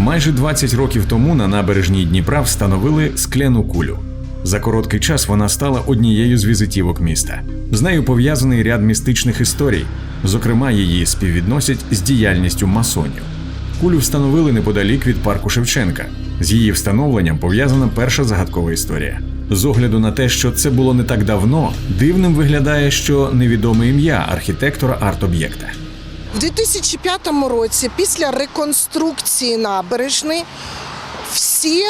Майже 20 років тому на набережній Дніпра встановили скляну кулю. За короткий час вона стала однією з візитівок міста. З нею пов'язаний ряд містичних історій. Зокрема, її співвідносять з діяльністю масонів. Кулю встановили неподалік від парку Шевченка. З її встановленням пов'язана перша загадкова історія. З огляду на те, що це було не так давно, дивним виглядає, що невідоме ім'я архітектора арт-об'єкта. В 2005 році, після реконструкції набережної, всі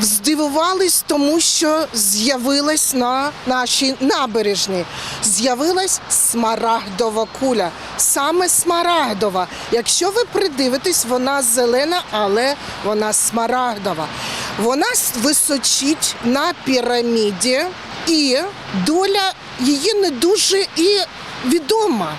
здивувались тому, що з'явилась на нашій набережній. З'явилась смарагдова куля. Саме смарагдова. Якщо ви придивитесь, вона зелена, але вона смарагдова. Вона височить на піраміді, і доля її не дуже і відома.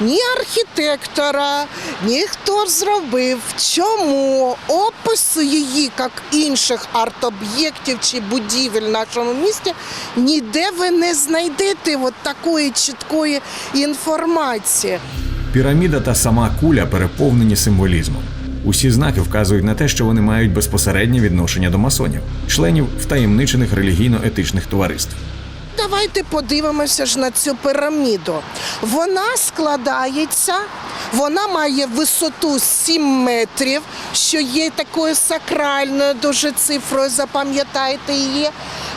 Ні архітектора, ні хто зробив, чому опису її, як інших арт-об'єктів чи будівель в нашому місті, ніде ви не знайдете от такої чіткої інформації. Піраміда та сама куля переповнені символізмом. Усі знаки вказують на те, що вони мають безпосереднє відношення до масонів, членів втаємничених релігійно-етичних товариств. Давайте подивимося ж на цю піраміду. Вона складається, вона має висоту 7 метрів, що є такою сакральною дуже цифрою, запам'ятайте її.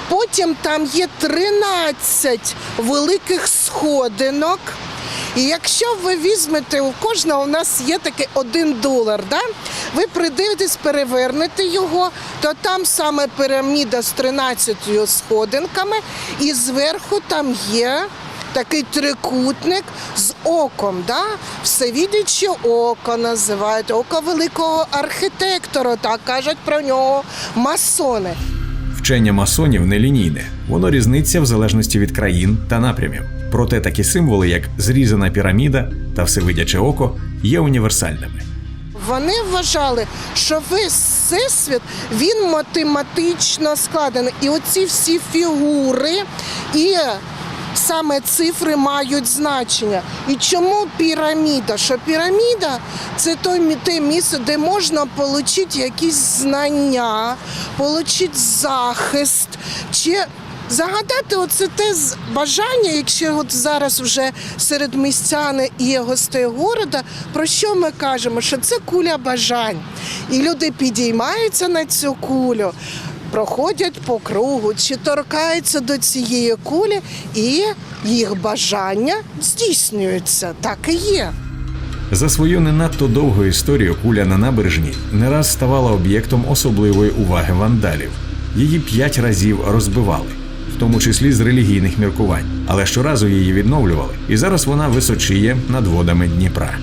Потім там є 13 великих сходинок. І якщо ви візьмете, у кожного у нас є такий один долар, да? ви придивитесь, перевернете його, то там саме піраміда з 13 сходинками, і зверху там є такий трикутник з оком. Да? Всевідяче око називають, око великого архітектора, так кажуть про нього масони. Вчення масонів нелінійне, воно різниться в залежності від країн та напрямів. Проте такі символи, як зрізана піраміда та всевидяче око, є універсальними. Вони вважали, що весь всесвіт він математично складений. І оці всі фігури і саме цифри мають значення. І чому піраміда? Що піраміда це те місце, де можна отримати якісь знання, отримати захист. чи Загадати оце те бажання, якщо от зараз вже серед містяни і гостей города, про що ми кажемо? Що це куля бажань. І люди підіймаються на цю кулю, проходять по кругу, чи торкаються до цієї кулі, і їх бажання здійснюються. Так і є. За свою не надто довгу історію куля на набережній не раз ставала об'єктом особливої уваги вандалів. Її п'ять разів розбивали, в тому числі з релігійних міркувань, але щоразу її відновлювали, і зараз вона височіє над водами Дніпра.